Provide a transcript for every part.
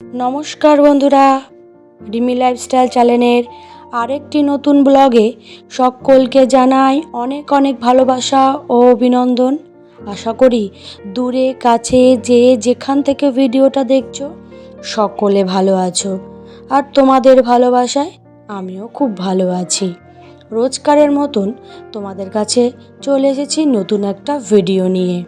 নমস্কার বন্ধুরা, রিমি লাইফস্টাইল চ্যানেলের আরেকটি নতুন ব্লগে সকলকে জানাই অনেক অনেক ভালোবাসা ও অভিনন্দন। আশা করি দূরে, কাছে, যে যেখান থেকে ভিডিওটা দেখছ, সকলে ভালো আছো। আর তোমাদের ভালোবাসায় আমিও খুব ভালো আছি। রোজকারের মতন তোমাদের কাছে চলে এসেছি নতুন একটা ভিডিও নিয়ে।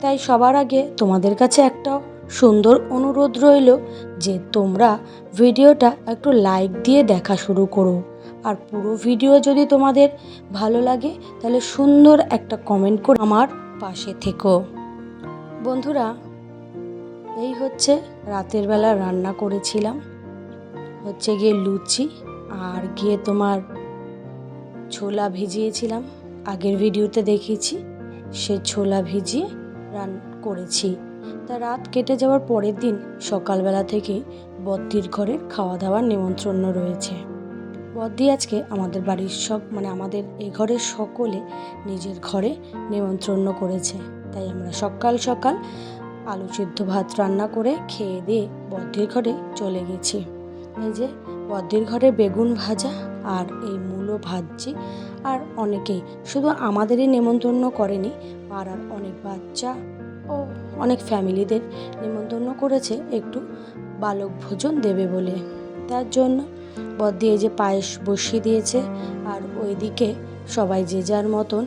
তাই সবার আগে তোমাদের কাছে একটা সুন্দর অনুরোধ রইল যে তোমরা ভিডিওটা একটু লাইক দিয়ে দেখা শুরু করো। আর পুরো ভিডিও যদি তোমাদের ভালো লাগে, তাহলে সুন্দর একটা কমেন্ট করে আমার পাশে থেকো। বন্ধুরা, এই হচ্ছে রাতের বেলা রান্না করেছিলাম। হচ্ছে গিয়ে লুচি আর গিয়ে তোমার ছোলা ভিজিয়েছিলাম। আগের ভিডিওতে দেখেছি সে ছোলা ভিজিয়ে রান করেছি। তা রাত কেটে যাওয়ার পরের দিন সকালবেলা থেকে বদ্দির ঘরে খাওয়া দাওয়ার নিমন্ত্রণ রয়েছে। বদ্দি আজকে আমাদের বাড়ির সব মানে আমাদের এই ঘরের সকলে নিজের ঘরে নিমন্ত্রণ করেছে। তাই আমরা সকাল সকাল আলু সিদ্ধ ভাত রান্না করে খেয়ে দিয়ে বদ্দির ঘরে চলে গেছি। এই যে বদ্দির ঘরে বেগুন ভাজা আর এই মূলো ভাজছি, আর অনেকেই শুধু আমাদেরই নেমন্তন্ন করেনি, পাড়ার অনেক বাচ্চা ও অনেক ফ্যামিলিদের নিমন্ত্রণ করেছে একটু বালক ভোজন দেবে বলে। তার জন্য বদ দিয়ে যে পায়েস বসিয়ে দিয়েছে আর ওইদিকে সবাই যে যার মতন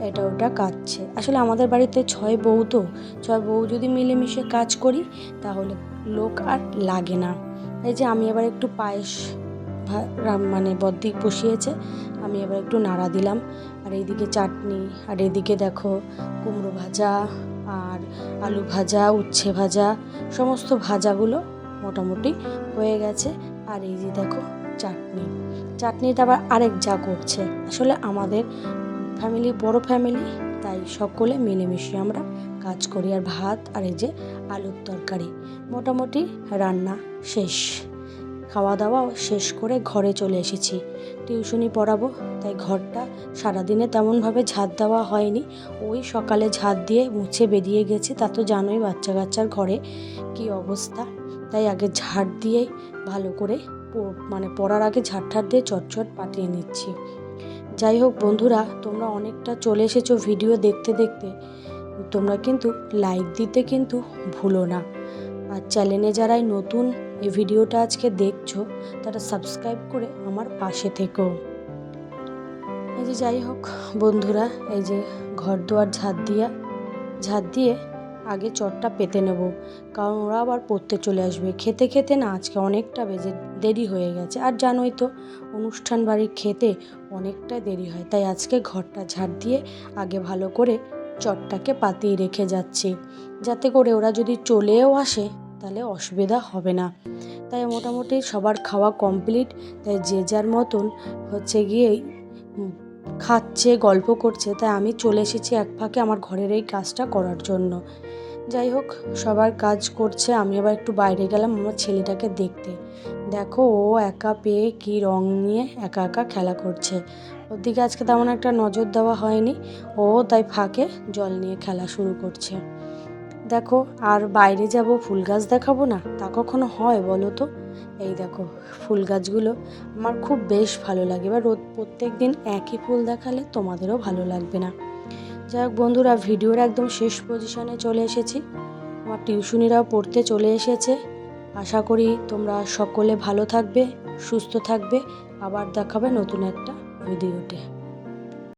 এটা ওটা কাটছে। আসলে আমাদের বাড়িতে ছয় বউ তো, ছয় বউ যদি মিলেমিশে কাজ করি তাহলে লোক আর লাগে না। এই যে আমি এবার একটু পায়েস মানে বদ্দি বসিয়েছে। আমি এবার একটু নাড়া দিলাম। আর এইদিকে চাটনি, আর এদিকে দেখো কুমড়ো ভাজা, আর আলু ভাজা, উচ্ছে ভাজা, সমস্ত ভাজাগুলো মোটামুটি হয়ে গেছে। আর এই যে দেখো চাটনি। চাটনিটা আবার আরেক যা করছে। আসলে আমাদের ফ্যামিলি বড় ফ্যামিলি, তাই সকলে মিলেমিশে আমরা কাজ করি। আর ভাত, আর এই যে আলুর তরকারি। মোটামুটি রান্না শেষ। খাওয়া দাওয়াও শেষ করে ঘরে চলে এসেছি। টিউশনি পড়াবো, তাই ঘরটা সারাদিনে তেমনভাবে ঝাঁট দেওয়া হয়নি। ওই সকালে ঝাঁট দিয়ে মুছে বেরিয়ে গেছে, তা তো জানোই বাচ্চা কাচ্চার ঘরে কি অবস্থা। তাই আগে ঝাড় দিয়ে ভালো করে মানে পড়ার আগে ঝাড় দিয়ে চটচট পাঠিয়ে নিচ্ছি। যাই হোক বন্ধুরা, তোমরা অনেকটা চলে এসেছ ভিডিও দেখতে দেখতে। তোমরা কিন্তু লাইক দিতে কিন্তু ভুলো না। আর চ্যানেলে যারাই নতুন এই ভিডিওটা আজকে দেখছ, তারা সাবস্ক্রাইব করে আমার পাশে থেকো। এই যে যাই হোক, বন্ধুরা, এই যে ঘর দুয়ার ঝাঁট দিয়া, ঝাঁট দিয়ে আগে চটটা পেতে নেব, কারণ ওরা আবার পড়তে চলে আসবে। খেতে খেতে না, আজকে অনেকটা বেজে, দেরি হয়ে গেছে। আর জানোই তো, অনুষ্ঠান বাড়ির খেতে অনেকটা দেরি হয়, তাই আজকে ঘরটা ঝাড় দিয়ে আগে ভালো করে চটটাকে পাতিয়ে রেখে যাচ্ছি। যাতে করে ওরা যদি চলেও আসে তাহলে অসুবিধা হবে না। তাই মোটামুটি সবার খাওয়া কমপ্লিট তাই যে যার মতন হচ্ছে গিয়ে খাচ্ছে, গল্প করছে, তাই আমি চলে এসেছি এক ফাঁকে আমার ঘরের এই কাজটা করার জন্য। যাই হোক, সবার কাজ করছে, আমি আবার একটু বাইরে গেলাম আমার ছেলেটাকে দেখতে। দেখো, ও একা পেয়ে কি রং নিয়ে একা একা খেলা করছে। ওর দিকে আজকে তেমন একটা নজর দেওয়া হয়নি, ও তাই ফাঁকে জল নিয়ে খেলা শুরু করছে। দেখো, আর বাইরে যাব, ফুল গাছ দেখাবো না? তা কখনো হয় বলো তো? এই দেখো, ফুল গাছগুলো আমার খুব বেশ ভালো লাগে। এবার রোদ প্রত্যেক দিন একই ফুল দেখালে তোমাদেরও ভালো লাগবে না। যাই হোক বন্ধুরা, ভিডিওর একদম শেষ পজিশনে চলে এসেছি। আমার টিউশনিরাও পড়তে চলে এসেছে। আশা করি তোমরা সকলে ভালো থাকবে, সুস্থ থাকবে। আবার দেখাবে নতুন একটা ভিডিওতে।